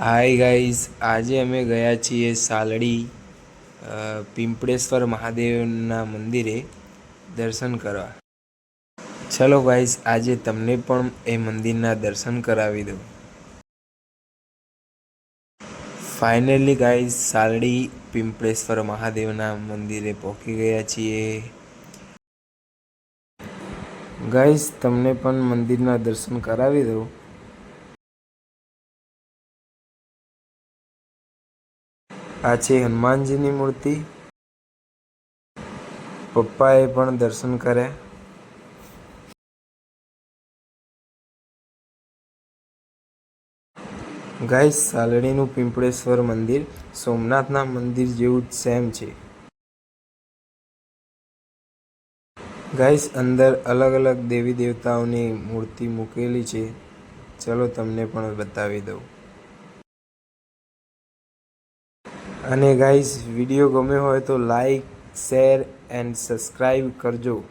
Hi guys આજે અમે ગયા છીએ સાલડી પિંપળેશ્વર મહાદેવના મંદિરે દર્શન કરવા. ચલો ગાઈઝ આજે તમને પણ એ મંદિરના દર્શન કરાવી દઉં. ફાઇનલી ગાઈઝ સાલડી, પિંપળેશ્વર મહાદેવના મંદિરે પહોંચી ગયા છીએ. ગાઈઝ તમને પણ મંદિરના દર્શન કરાવી દઉં. આ છે હનુમાનજીની મૂર્તિ. પપ્પાએ પણ દર્શન કર્યા. ગાય સાલડીનું પિંપળેશ્વર મંદિર સોમનાથના મંદિર જેવું જ સેમ છે. ગાઈસ, અંદર અલગ અલગ દેવી દેવતાઓની મૂર્તિ મૂકેલી છે. ચલો તમને પણ બતાવી દઉં. અને ગાઈઝ વીડિયો ગમ્યો હોય તો લાઈક શેર એન્ડ સબસ્ક્રાઈબ કરજો.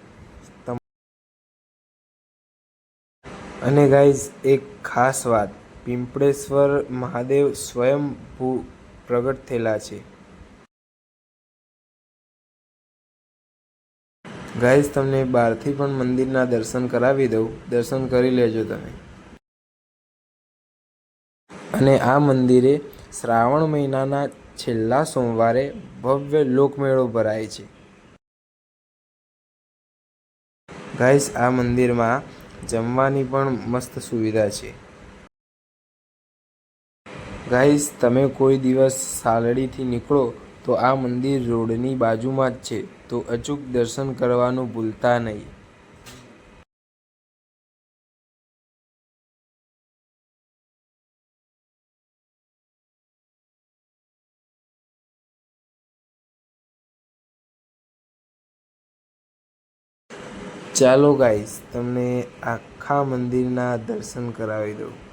અને ગાઈઝ એક ખાસ વાત પિંપળેશ્વર મહાદેવ સ્વયંભૂ પ્રગટ થયેલા છે. ગાઈઝ તમને બહારથી પણ મંદિરના દર્શન કરાવી દઉં. દર્શન કરી લેજો તમે. અને આ મંદિરે શ્રાવણ મહિનાના છેલ્લા સોમવારે ભવ્ય લોકમેળો ભરાય છે. ગાઈસ, આ મંદિરમાં જમવાની પણ મસ્ત સુવિધા છે. ગાઈસ, તમે કોઈ દિવસ સાલડીથી નીકળો તો આ મંદિર રોડની બાજુમાં જ છે, તો અચૂક દર્શન કરવાનું ભૂલતા નહીં. ચાલો ગાઈસ તમને આખા મંદિરના દર્શન કરાવી દઉં.